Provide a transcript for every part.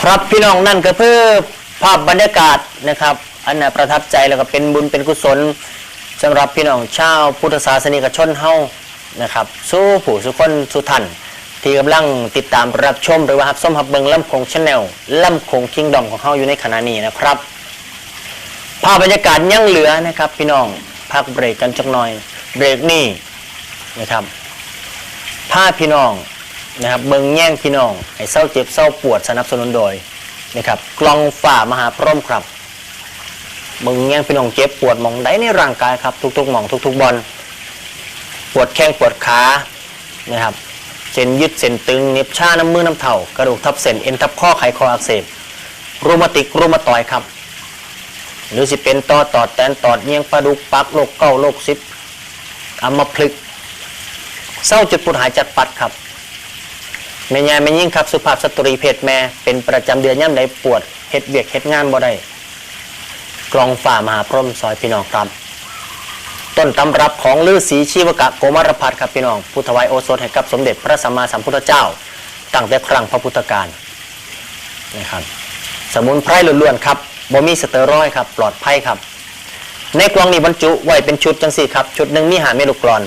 ครับพี่น้องนั่นก็เพื่อภาพบรรยากาศนะครับ อันน่าประทับใจแล้วก็เป็นบุญเป็นกุศลสำหรับพี่น้องชาวพุทธศาสนิกชนเฮานะครับ สู้ผู้สุคนสุทันที่กำลังติดตามรับชมหรือว่ารับส้มหับเบิงล่ำคงชาแนลล่ำคงคิงดอมของเฮาอยู่ในขณะนี้นะครับ ภาพบรรยากาศยังเหลือนะครับ พี่น้องพักเบรกกันจักหน่อย เบรกนี้นะครับพาพพี่น้อง นะครับเบิงแย่งพี่น้องให้เศร้าเจ็บเศร้าปวดสนับสนุนโดยนะครับกลองฝ่ามหาพร่มครับเบิงแย่งพี่น้องเจ็บปวดมองใดในร่างกายครับทุกๆมองทุกๆบอลปวดแข้งปวดขานะครับเส้นยึดเส้นตึงเน็บชาน้ำมือน้ำเท่ากระดูกทับเส้นเอ็นทับข้อไขคออักเสบรูมาติกรูมาตอยครับ หรือสิเป็นต่อตอดแตนตอดเงียงปลาดุกปักโรคเก้าโรคซิปอัมพฤกษ์เศร้าจุดปุดหายจัดปัดครับ แม่ยายแม่ยิ่งครับ สุภาพสตรีเพศแม่เป็นประจำเดือนย่ำใดปวดเฮ็ดเวียกเฮ็ดงานบ่ได้กรองฝ่ามหาพรหมซอยพี่น้องครับ ต้นตำรับของฤาษีชีวกะโกมารพัฒครับพี่น้องผู้ถวายโอสถให้กับสมเด็จพระสัมมาสัมพุทธเจ้า ตั้งแต่ครั้งพระพุทธการนะครับสมุนไพรล้วนๆครับบ่มีสเตียรอยครับปลอดภัยครับ ในกล่องนี้บรรจุไว้เป็นชุดจังสี่ครับ ชุดหนึ่งมีหาเมลูกกรอน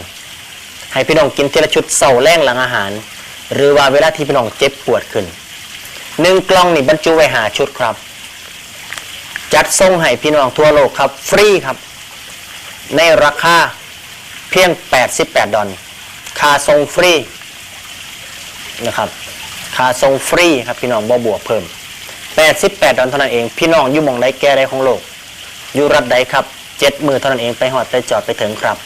ให้พี่น้องกินทีละชุดเสาแรงหลังอาหาร หรือว่าเวลาที่พี่น้องเจ็บปวดขึ้นหนึ่งกล่องนี่บรรจุไว้หาชุดครับ จัดส่งให้พี่น้องทั่วโลกครับ ฟรีครับ ในราคาเพียง 88 ดอลค่าส่งฟรีนะครับค่าส่งฟรีครับพี่น้องบ่บวกเพิ่ม 88 ดอลเท่านั้นเอง พี่น้องอยู่มองใดแก่ใดของโลก อยู่รัฐใดครับเจ็ดมือเท่านั้นเองไปหอดไปจอดไปถึงครับ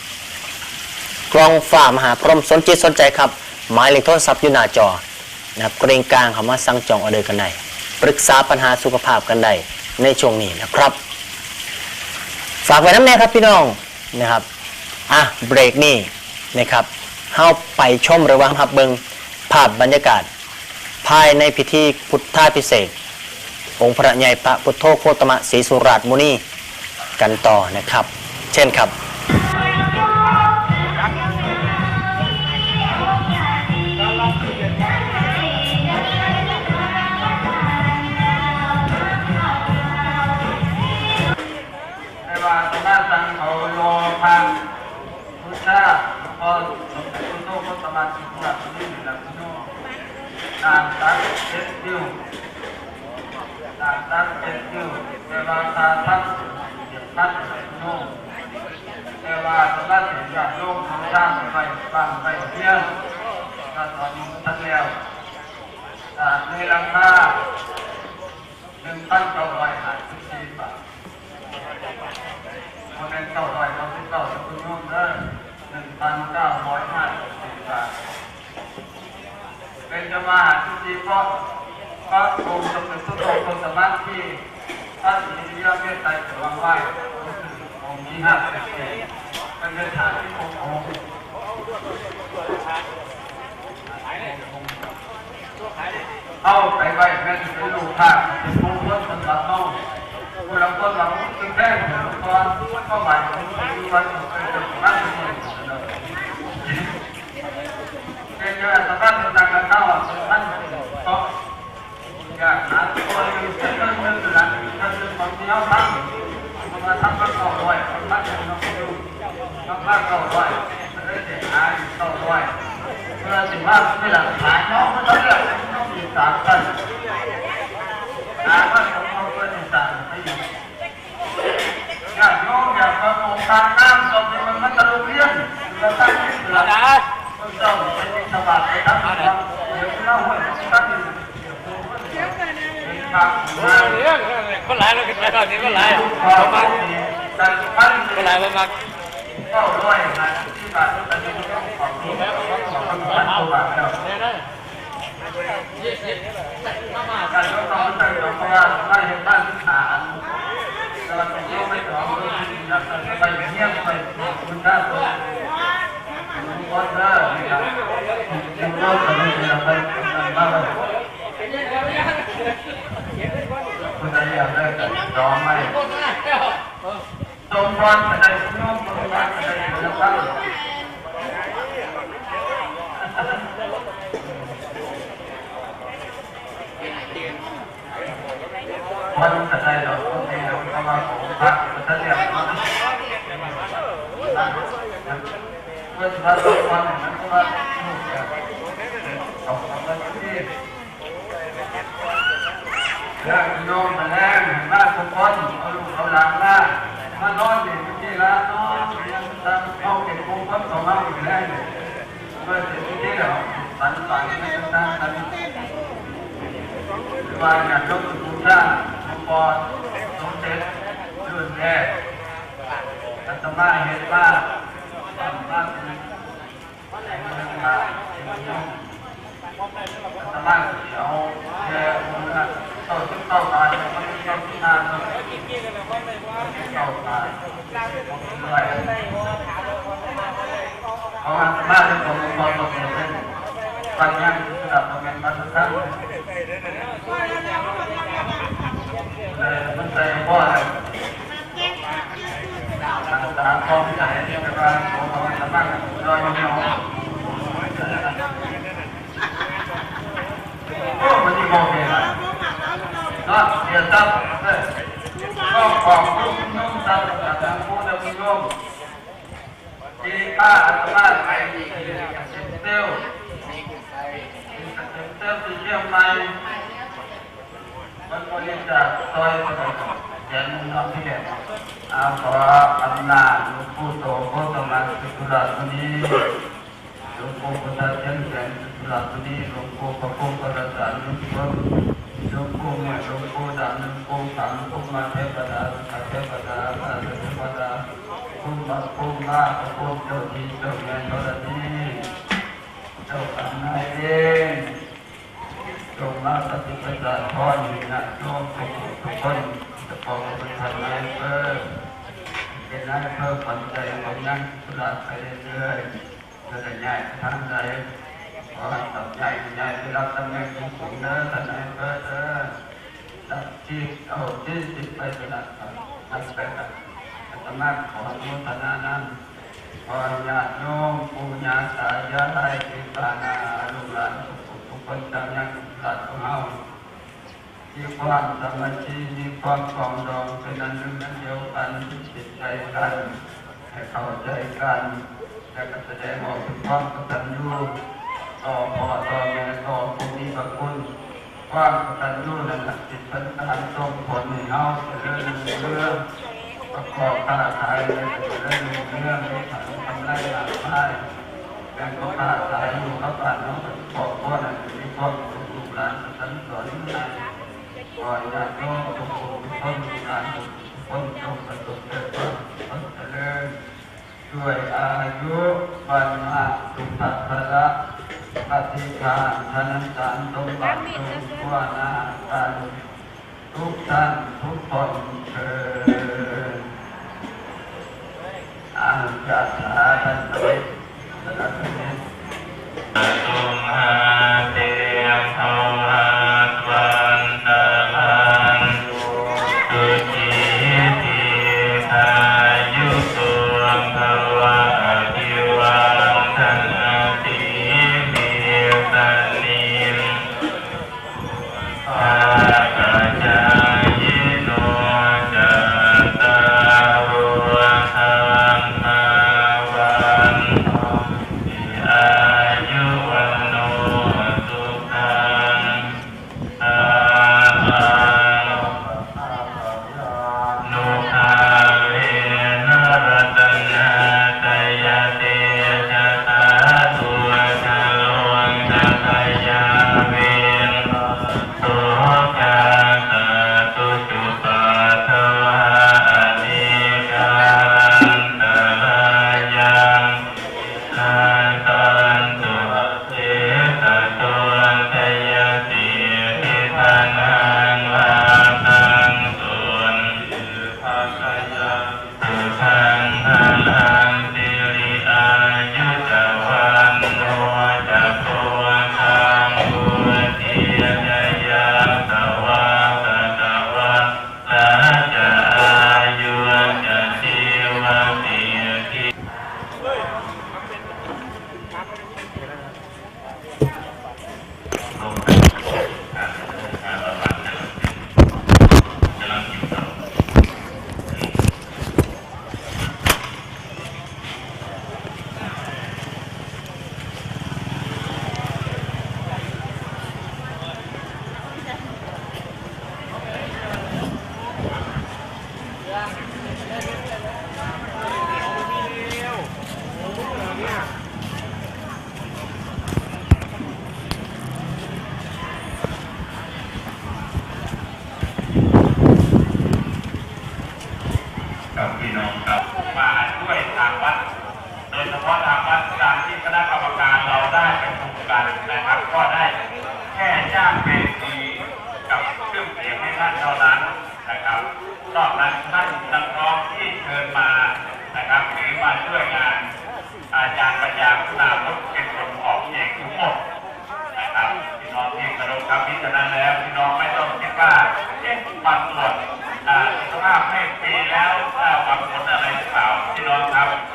กล้องฝ่ามหาพรหมสนจิตสนใจครับ หมายเลขโทรศัพท์อยู่หน้าจอนะครับเกรงกลางเขามาสั่งจองออเดอร์กันได้ปรึกษาปัญหาสุขภาพกันได้ในช่วงนี้นะครับ ฝากไว้น้ำแน่ครับพี่น้องนะครับอะเบรกนี้นะครับเฮาไปชมระหว่างพับเบิงภาพบรรยากาศ ภายในพิธีพุทธาพิเศษองค์พระใหญ่พระพุทโธโคตมะศรีสุราชมุนีกันต่อนะครับ เช่นครับ ในราคาหนึ่งพันเก้าร้อยห้าสิบสี่บาทคนเป็นเก้าร้อยเก้าสิบเก้าสิบคุณนุ่มเด้อหนึ่งพันเก้าร้อยห้าสิบบาทเป็นจะมาหาที่ดีเพราะพระองค์สมเด็จพระโตคนสมาธิท่านมีวิญญาณเมตตาเกิดวังไหวองค์ที่ห้าสิบเจ็ดเป็นเรื่องฐานที่องค์องค์เอา ไปไว้แม่จะเป็นลูกค้าเป็นผู้คนสำหรับน้องเราก็เราเป็นแค่ตอนก็หมายถึงวันเป็นวันเป็นการสภาพต่างกันเท่าท่านก็อยากหาตัวอยู่เป็นเรื่องเรื่องนั้นท่านเป็นคนที่เขาทำมาทำก็เข้าด้วยท่านเป็นน้องอยู่น้องข้าเข้าด้วยมันได้เสียหายเข้าด้วยเมื่อสิว่าไม่หลักฐานน้องมันต้องเรียกน้องมี สามท่านหาว่าของเขาเป็นสามให้อยู่อยากโน้มอยากประมงการน้ำจบในมันมัตะลุเรียนแล้วตั้งหลักต้นเจ้าเป็นสบัดไปทั้งหมดเดี๋ยวเล่าให้ตั้งเป็นครับมาคนหลายเราก็ได้แบบนี้ก็หลายพอมาตั้งพันก็หลายประมาณเข้าด้วยนะที่บาทตอนนี้ต้องขอบคุณของพันตัวบาทแล้ว การยกน้องตั้งตัวเพราะว่าบ้านเห็นบ้านที่ฐานเราต้องยกไปต่ออยากจะไปเยี่ยมไปคุณได้ตัวก็ได้นะครับยังรอดกันอยู่นะครับบ้างเลยคุณจะอยากได้กันร้องไหมตรงวันอะไรน้องตรงวันอะไรนะครับ วันจะได้ดอกโอเคเราก็มาของพระมันจะเรียกว่าเมื่อพระสงฆ์วันนั้นก็ว่าลูกจะเอาของมาที่ญาติโยมมาแรงบ้านทุกคนเอาลูกเอาหลานมามานอนอยู่ที่ละนนอนยังทำเข้าเก็บคงพ้นของเราอยู่แรงเมื่อเสร็จที่เราฝันฝันไม่ต้องตั้งกันว่าอยางยกสุชาติองค์ กรสมเด็จรุ่นแรกอาตมาเห็นว่าบ้านบ้านนี้แห่งเมืองลาวที่มันยุ่งอาตมาเอาแค่องค์ละเต้าชิ้นเต้าตายมันไม่ต้องพิจารณาเลยเต้าตายด้วยเพราะอาตมาเป็นขององค์กรสมเด็จเป็นปัญญาระดับประมาณมาตรฐาน มันใจว่าตาทองใจที่กำลังของเราสามารรอยยองโอ้มันที่มองเห็นนะเนาะเดี๋ยวซับก็ขอบคุณน้องซับจากทางผู้ดำรงที่ป้าอาตมาไปดีเซลเซลที่เชียงใหม่ มันบริจาคซอยถนนเจนน้องพี่อาขออำนาจหลวงปู่โตโคตมันสุขุราตุนีหลวงปู่พุทธเจนแสนสุขุราตุนีหลวงปู่พระพุทธรัตน์หลวงปู่หลวงปู่มื่อหลวงปู่ดันหลวงปู่ขังปู่มาเทพดาสัเทพดาพระเทพดาปู่มาปู่มาพระพุทธเจ้าที่เจ้าแม่ธรณีเจ้ากรรมนายเวร จงมาปฏิบัติธรรมอยู่นะโยมทุกทุกคนจะพอเป็นทำนายเพิ่มเป็นนายเพิ่มปัจจัยของยังสุราไปเรื่อยๆจะได้ใหญ่ทางใดขอให้ตับใหญ่ใหญ่ไปรับตำแหน่งสูงๆเด้อทนายเพิ่มเด้อตัดที่เอาที่ติดไปสนับสนุนไปกันอาตมาขออนุโมทนานั้นขอญาติโยมปู่ย่าตายายเป็นปานาลูกหลานทุกทุกคนจำยัง หลัดของเฮามีความสามัคคีมีความปรองดองเป็นอันหนึ่งอันเดียวกันจิตใจกันให้เข้าใจกันและก็แสดงออกถึงความกตัญญูต่อพ่อต่อแม่ต่อผู้มีพระคุณความกตัญญูนั้นน่ะจิตสันตานส่งผลให้เฮาเจริญเรื่องประกอบค้าขายในเรื่องเรื่องที่ทำทำได้หลากหลายแบ่งก็ค้าขายอยู่เขาผ่านน้องขอบพ่อนั่นมีพ่อลูกหลานสันสอนให้ก่อนญาติโยมทุกคนทุกคนลูกหลานทุกคนจงประสบแต่ความความเจริญด้วยอายุวันมาสุขภาระปฏิภาณธนันสารสมบัติจงทั่วหน้ากันทุกท่านทุกคนเชิญอาจารย์ท่านเล็ก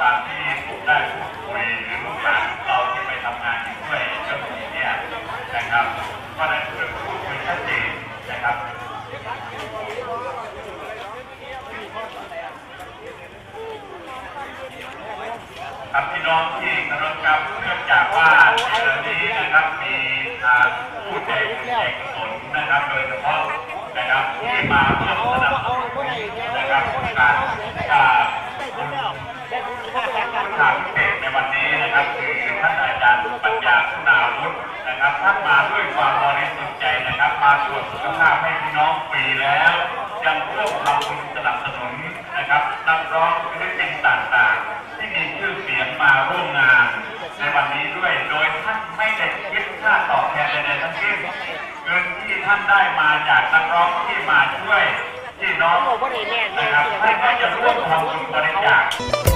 ตางที่ผมได้พูดคุยหรือกานเราไปทำงานด้วยเรื่อนี้เนี่ยนะครับก็ได้พูดคุยชัดเจนนะครับครับพี่น้องที่กำลังกัเนื่องจากว่าใรณีนะครับมีผู้ใจบุญใจกุศลนะครับ โดยเฉพาะนะครับที่มาเพื่อ นะครับมาด้วยความบริสุทธิ์ใจนะครับ มาตรวจสุขภาพให้พี่น้องฟรีแล้ว ยังร่วมทำบุญสนับสนุนนะครับนักร้องศิลปินต่างๆ ที่มีชื่อเสียงมาร่วมงาน ในวันนี้ด้วยโดยท่านไม่ได้คิดค่าตอบแทนใดๆทั้งสิ้นเงินที่ท่านได้มาจากนักร้องที่มาช่วยพี่น้องนะครับท่านก็จะร่วมทำบุญบริจาค